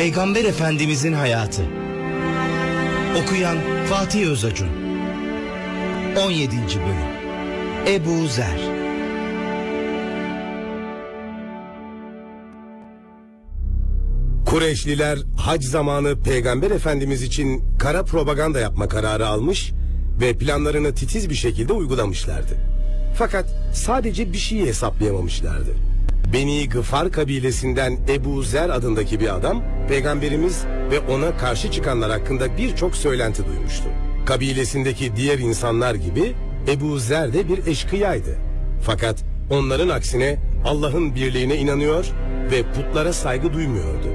Peygamber Efendimizin hayatı. Okuyan Fatih Özacun. 17. bölüm. Ebu Zer. Kureyşliler hac zamanı Peygamber Efendimiz için kara propaganda yapma kararı almış ve planlarını titiz bir şekilde uygulamışlardı. Fakat sadece bir şeyi hesaplayamamışlardı. Beni Gıfar kabilesinden Ebu Zer adındaki bir adam Peygamberimiz ve ona karşı çıkanlar hakkında birçok söylenti duymuştu. Kabilesindeki diğer insanlar gibi Ebu Zer de bir eşkıyaydı. Fakat onların aksine Allah'ın birliğine inanıyor ve putlara saygı duymuyordu.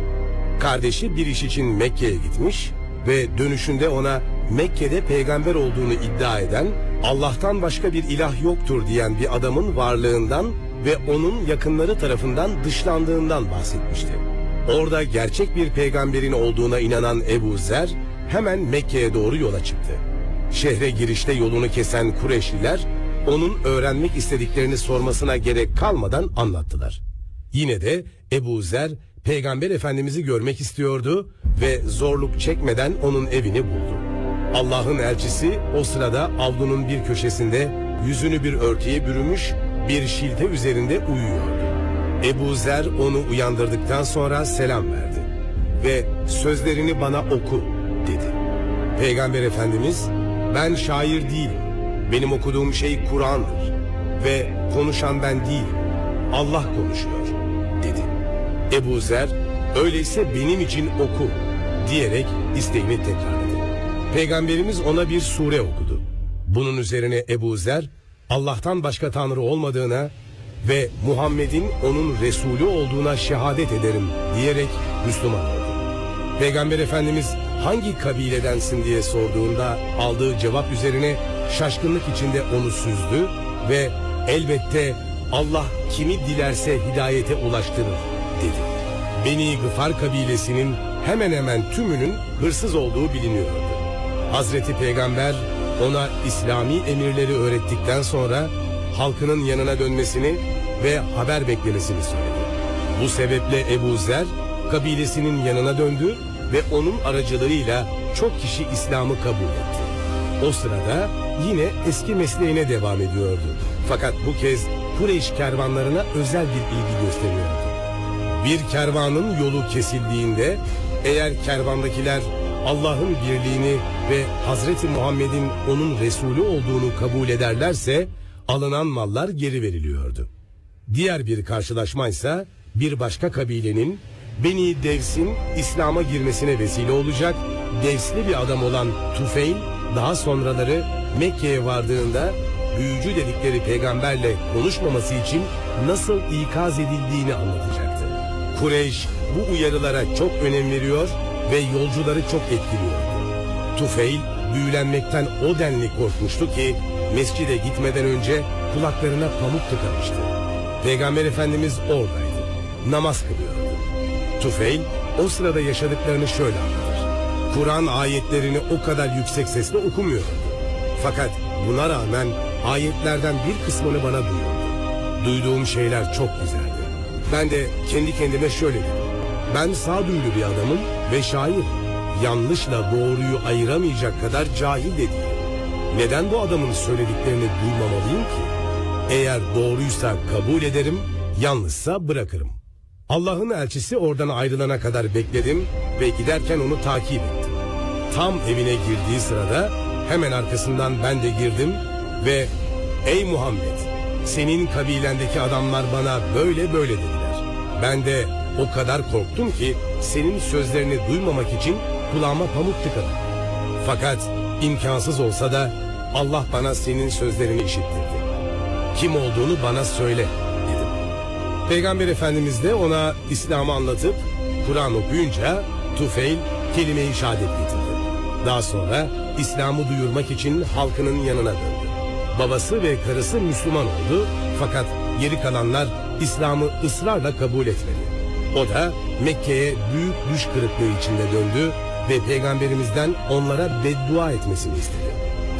Kardeşi bir iş için Mekke'ye gitmiş ve dönüşünde ona Mekke'de peygamber olduğunu iddia eden, Allah'tan başka bir ilah yoktur diyen bir adamın varlığından ve onun yakınları tarafından dışlandığından bahsetmişti. Orada gerçek bir peygamberin olduğuna inanan Ebu Zer hemen Mekke'ye doğru yola çıktı. Şehre girişte yolunu kesen Kureşliler onun öğrenmek istediklerini sormasına gerek kalmadan anlattılar. Yine de Ebu Zer Peygamber Efendimiz'i görmek istiyordu ve zorluk çekmeden onun evini buldu. Allah'ın elçisi o sırada avlunun bir köşesinde yüzünü bir örtüye bürümüş bir şilte üzerinde uyuyordu. Ebu Zer onu uyandırdıktan sonra selam verdi ve sözlerini bana oku dedi. Peygamber Efendimiz ben şair değilim. Benim okuduğum şey Kur'an'dır ve konuşan ben değilim. Allah konuşuyor dedi. Ebu Zer öyleyse benim için oku diyerek isteğini tekrarladı. Peygamberimiz ona bir sure okudu. Bunun üzerine Ebu Zer Allah'tan başka tanrı olmadığına ve Muhammed'in onun Resulü olduğuna şehadet ederim diyerek Müslüman oldu. Peygamber Efendimiz hangi kabiledensin diye sorduğunda aldığı cevap üzerine şaşkınlık içinde onu süzdü ve elbette Allah kimi dilerse hidayete ulaştırır dedi. Beni Gıfar kabilesinin hemen hemen tümünün hırsız olduğu biliniyordu. Hazreti Peygamber ona İslami emirleri öğrettikten sonra halkının yanına dönmesini ve haber beklemesini söyledi. Bu sebeple Ebu Zer kabilesinin yanına döndü ve onun aracılığıyla çok kişi İslam'ı kabul etti. O sırada yine eski mesleğine devam ediyordu. Fakat bu kez Kureyş kervanlarına özel bir ilgi gösteriyordu. Bir kervanın yolu kesildiğinde eğer kervandakiler Allah'ın birliğini ve Hazreti Muhammed'in onun Resulü olduğunu kabul ederlerse alınan mallar geri veriliyordu. Diğer bir karşılaşma ise bir başka kabilenin Beni Devs'in İslam'a girmesine vesile olacak Devsli bir adam olan Tufeil daha sonraları Mekke'ye vardığında büyücü dedikleri peygamberle konuşmaması için nasıl ikaz edildiğini anlatacaktı. Kureyş bu uyarılara çok önem veriyor ve yolcuları çok etkiliyordu. Tufeil büyülenmekten o denli korkmuştu ki mescide gitmeden önce kulaklarına pamuk tıkamıştı. Peygamber Efendimiz oradaydı. Namaz kılıyordu. Tufeil o sırada yaşadıklarını şöyle anlatır. Kur'an ayetlerini o kadar yüksek sesle okumuyordu. Fakat buna rağmen ayetlerden bir kısmını bana duyuyordu. Duyduğum şeyler çok güzeldi. Ben de kendi kendime şöyle dedim. Ben sağduyulu bir adamım ve şair. Yanlışla doğruyu ayıramayacak kadar cahil de değilim. Neden bu adamın söylediklerini duymamalıyım ki? Eğer doğruysa kabul ederim, yanlışsa bırakırım. Allah'ın elçisi oradan ayrılana kadar bekledim ve giderken onu takip ettim. Tam evine girdiği sırada hemen arkasından ben de girdim ve ''Ey Muhammed, senin kabilendeki adamlar bana böyle böyle dediler. Ben de o kadar korktum ki senin sözlerini duymamak için kulağıma pamuk tıkadım. Fakat imkansız olsa da Allah bana senin sözlerini işittirdi. Kim olduğunu bana söyle dedim. Peygamber Efendimiz de ona İslam'ı anlatıp Kur'an okuyunca Tufeil kelime-i şehadet getirdi. Daha sonra İslam'ı duyurmak için halkının yanına döndü. Babası ve karısı Müslüman oldu fakat geri kalanlar İslam'ı ısrarla kabul etmedi. O da Mekke'ye büyük düş kırıklığı içinde döndü ve peygamberimizden onlara beddua etmesini istedi.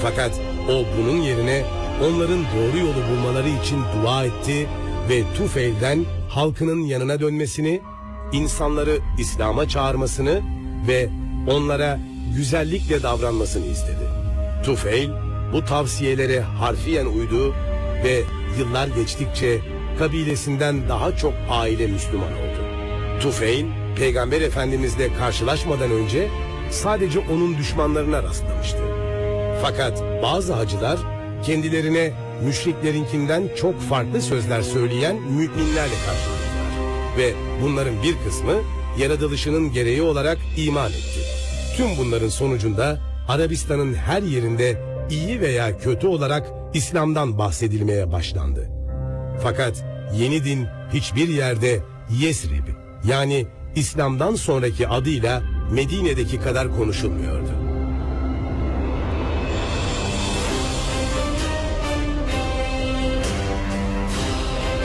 Fakat o bunun yerine onların doğru yolu bulmaları için dua etti ve Tufeil'den halkının yanına dönmesini insanları İslam'a çağırmasını ve onlara güzellikle davranmasını istedi. Tufeil bu tavsiyelere harfiyen uydu ve yıllar geçtikçe kabilesinden daha çok aile Müslüman oldu. Tufeil, Peygamber Efendimizle karşılaşmadan önce sadece onun düşmanlarına rastlamıştı. Fakat bazı hacılar kendilerine müşriklerinkinden çok farklı sözler söyleyen müminlerle karşılaştılar. Ve bunların bir kısmı yaratılışının gereği olarak iman etti. Tüm bunların sonucunda Arabistan'ın her yerinde iyi veya kötü olarak İslam'dan bahsedilmeye başlandı. Fakat yeni din hiçbir yerde Yesrib yani İslam'dan sonraki adıyla Medine'deki kadar konuşulmuyordu.